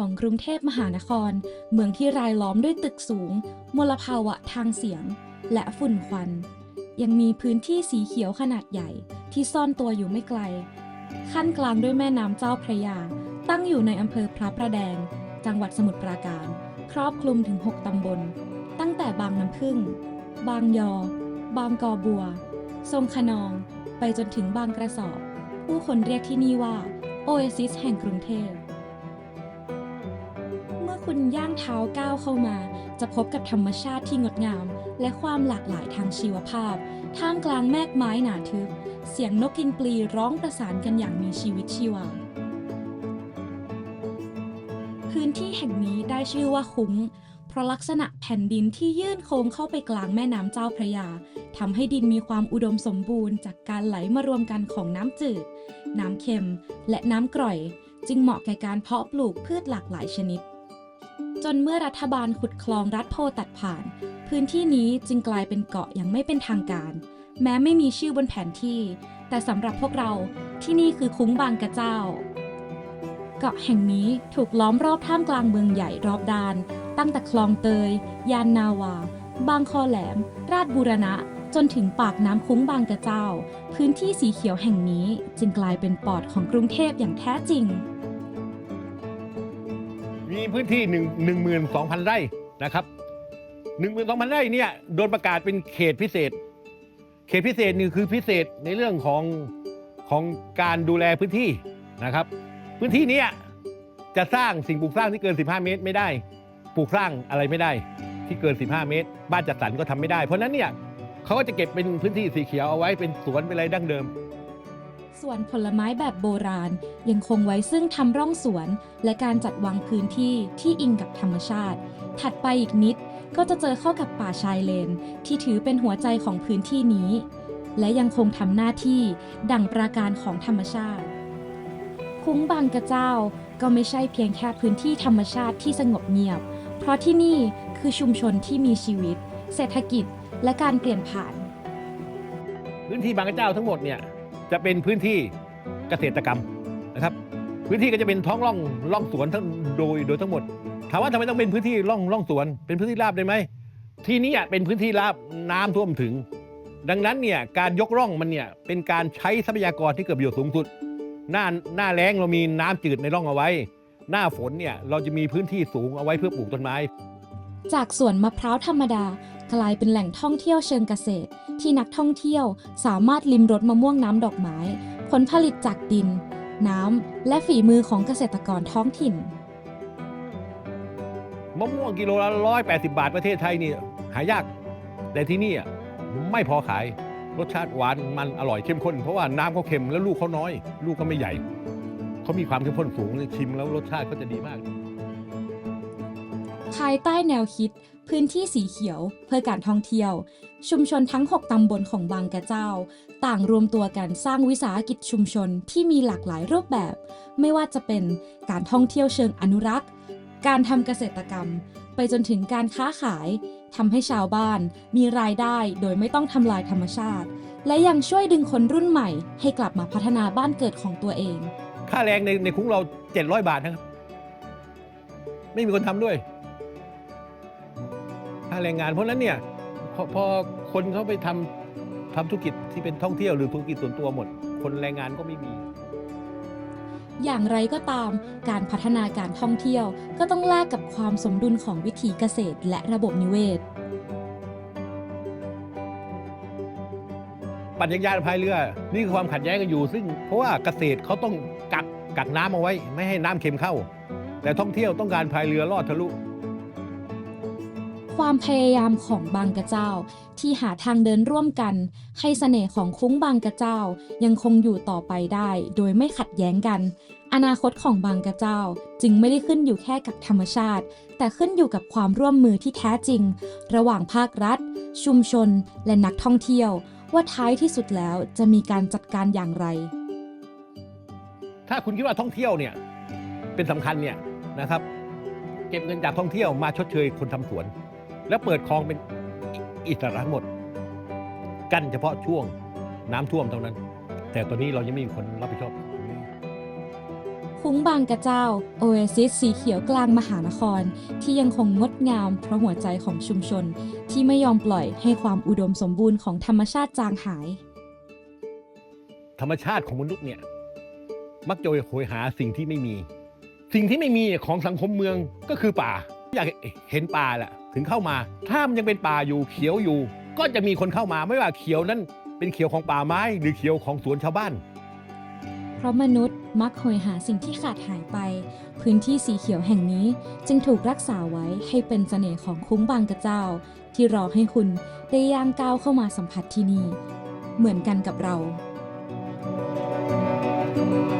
ของกรุงเทพมหานคร เมืองที่รายล้อมด้วยตึกสูง มลภาวะทางเสียง และฝุ่นควัน ยังมีพื้นที่สีเขียวขนาดใหญ่ที่ซ่อนตัวอยู่ไม่ไกล ขั้นกลางด้วยแม่น้ำเจ้าพระยา ตั้งอยู่ในอำเภอพระประแดง จังหวัดสมุทรปราการ ครอบคลุมถึง 6 ตำบล ตั้งแต่บางน้ำพึ่ง บางยอ บางกอบัว ทรงขนอง ไปจนถึงบางกระสอบ ผู้คนเรียกที่นี่ว่า โอเอซิสแห่งกรุงเทพ คุณย่างเท้าก้าวเข้ามา จะพบกับธรรมชาติที่งดงาม และความหลากหลายทางชีวภาพ ท่ามกลางแมกไม้หนาทึบ เสียงนกกินปลีร้องประสานกันอย่างมีชีวิตชีวา พื้นที่แห่งนี้ได้ชื่อว่าคุ้ง เพราะลักษณะแผ่นดินที่ยื่นโค้งเข้าไปกลางแม่น้ำเจ้าพระยาทำให้ดินมีความอุดมสมบูรณ์ จากการไหลมารวมกันของน้ำจืด น้ำเค็ม และน้ำกร่อย จึงเหมาะแก่การเพาะปลูกพืชหลากหลายชนิด จนเมื่อรัฐบาลขุดคลองรัฐโพตัดผ่าน พื้นที่นี้จึงกลายเป็นเกาะอย่างไม่เป็นทางการ แม้ไม่มีชื่อบนแผนที่ แต่สำหรับพวกเราที่นี่คือคุ้งบางกระเจ้า เกาะแห่งนี้ถูกล้อมรอบท่ามกลางเมืองใหญ่รอบด้าน ตั้งแต่คลองเตย ยานนาวา บางคอแหลม ราชบูรณะ จนถึงปากน้ำคุ้งบางกระเจ้า พื้นที่สีเขียวแห่งนี้จึงกลายเป็นปอดของกรุงเทพอย่างแท้จริง มีพื้นที่1 1 2 0 0 0 ไร่นะครับ1 2 0 0 0 ไร่เนี่ยโดนประกาศเป็นเขตพิเศษ เขตพิเศษนี่คือพิเศษในเรื่องของของการดูแลพื้นที่นะครับ พื้นที่นี้จะสร้างสิ่งปลูกสร้างที่เกิน 15 เมตรไม่ได้ ปลูกสร้างอะไรไม่ได้ที่เกิน 15 เมตร บ้านจัดสรรก็ทำไม่ได้ เพราะนั้นเนี่ยเขาก็จะเก็บเป็นพื้นที่สีเขียวเอาไว้เป็นสวนเป็นอะไรดั้งเดิม ส่วนผลไม้แบบโบราณยังคงไว้ซึ่งทำร่องสวน และการจัดวางพื้นที่ที่อิงกับธรรมชาติ ถัดไปอีกนิดก็จะเจอเข้ากับป่าชายเลน ที่ถือเป็นหัวใจของพื้นที่นี้ และยังคงทำหน้าที่ดั่งปราการของธรรมชาติ คุ้งบางกระเจ้าก็ไม่ใช่เพียงแค่พื้นที่ธรรมชาติที่สงบเงียบ เพราะที่นี่คือชุมชนที่มีชีวิต เศรษฐกิจ และการเปลี่ยนผ่าน พื้นที่บางกระเจ้าทั้งหมดเนี่ย จะเป็นพื้นที่เกษตรกรรมนะครับ พื้นที่ก็จะเป็นท้องร่องร่องสวนทั้งโดยโดยทั้งหมดถามว่าทำไมต้องเป็นพื้นที่ร่องร่องสวน เป็นพื้นที่ราบได้ไหมที่นี่อะเป็นพื้นที่ราบน้ำท่วมถึง ดังนั้นเนี่ยการยกร่องมันเนี่ยเป็นการใช้ทรัพยากรที่เกิดประโยชน์สูงสุด หน้าหน้าแล้งเรามีน้ำจืดในร่องเอาไว้ หน้าฝนเนี่ยเราจะมีพื้นที่สูงเอาไว้เพื่อปลูกต้นไม้ จากสวนมะพร้าวธรรมดา กลายเป็นแหล่งท่องเที่ยวเชิงเกษตร ที่นักท่องเที่ยวสามารถลิมรสมะม่วงน้ำดอกไม้ ผลผลิตจากดิน น้ำ และฝีมือของเกษตรกรท้องถิ่น มะม่วงกิโลละร้อยแปดสิบาทประเทศไทยนี่หายาก แต่ที่นี่ไม่พอขาย รสชาติหวานมันอร่อยเข้มข้น เพราะว่าน้ำเขาเค็มแล้วลูกเขาน้อย ลูกก็ไม่ใหญ่ เขามีความเข้มข้นสูงชิมแล้วรสชาติก็จะดีมาก ภายใต้แนวคิด พื้นที่สีเขียว เพื่อการท่องเที่ยว ชุมชนทั้ง 6 ตำบลของบางกระเจ้า ต่างรวมตัวกันสร้างวิสาหกิจชุมชนที่มีหลากหลายรูปแบบ ไม่ว่าจะเป็นการท่องเที่ยวเชิงอนุรักษ์ การทำเกษตรกรรม ไปจนถึงการค้าขายทำให้ชาวบ้านมีรายได้โดยไม่ต้องทำลายธรรมชาติ และยังช่วยดึงคนรุ่นใหม่ ให้กลับมาพัฒนาบ้านเกิดของตัวเอง ค่าแรงในในคุ้งเรา 700 บาทนะครับ ไม่มีคนทำด้วย ค่าแรงงาน เพราะฉะนั้นเนี่ยพอพอคนเขาไปทำทำธุรกิจที่เป็นท่องเที่ยวหรือธุรกิจส่วนตัวหมด คนแรงงานก็ไม่มี อย่างไรก็ตาม การพัฒนาการท่องเที่ยวก็ต้องแลกกับความสมดุลของวิถีเกษตรและระบบนิเวศ ปั่นจักรยานพายเรือ นี่คือความขัดแย้งกันอยู่ ซึ่งเพราะว่าเกษตรเขาต้องกักกักน้ำเอาไว้ ไม่ให้น้ำเค็มเข้า แต่ท่องเที่ยวต้องการพายเรือลอดทะลุ ความพยายามของบางกระเจ้า ที่หาทางเดินร่วมกัน ให้เสน่ห์ของคุ้งบางกระเจ้ายังคงอยู่ต่อไปได้ โดยไม่ขัดแย้งกัน อนาคตของบางกระเจ้าจึงไม่ได้ขึ้นอยู่แค่กับธรรมชาติ แต่ขึ้นอยู่กับความร่วมมือที่แท้จริง ระหว่างภาครัฐ ชุมชน และนักท่องเที่ยว ว่าท้ายที่สุดแล้วจะมีการจัดการอย่างไร ถ้าคุณคิดว่าท่องเที่ยวเนี่ยเป็นสำคัญเนี่ยนะครับ เก็บเงินจากท่องเที่ยวมาชดเชยคนทำสวน แล้วเปิดคลองเป็นอิสระหมด กั้นเฉพาะช่วงน้ำท่วมเท่านั้น แต่ตอนนี้เรายังไม่มีคนรับผิดชอบคุ้งบางกระเจ้า โอเอซิสสีเขียวกลางมหานคร ที่ยังคงงดงามเพราะหัวใจของชุมชน ที่ไม่ยอมปล่อยให้ความอุดมสมบูรณ์ของธรรมชาติจางหาย ธรรมชาติของมนุษย์เนี่ย มักจะโหยหาสิ่งที่ไม่มี สิ่งที่ไม่มีของสังคมเมืองก็คือป่า อยากเห็นป่าแหละ ถึงเข้ามา ถ้ามันยังเป็นป่าอยู่เขียวอยู่ ก็จะมีคนเข้ามาไม่ว่าเขียวนั้นเป็นเขียวของป่าไม้หรือเขียวของสวนชาวบ้าน เพราะมนุษย์มักโหยหาสิ่งที่ขาดหายไป พื้นที่สีเขียวแห่งนี้จึงถูกรักษาไว้ให้เป็นเสน่ห์ของคุ้งบางกระเจ้า ที่รอให้คุณได้ย่างก้าวเข้ามาสัมผัสที่นี่เหมือนกันกับเราค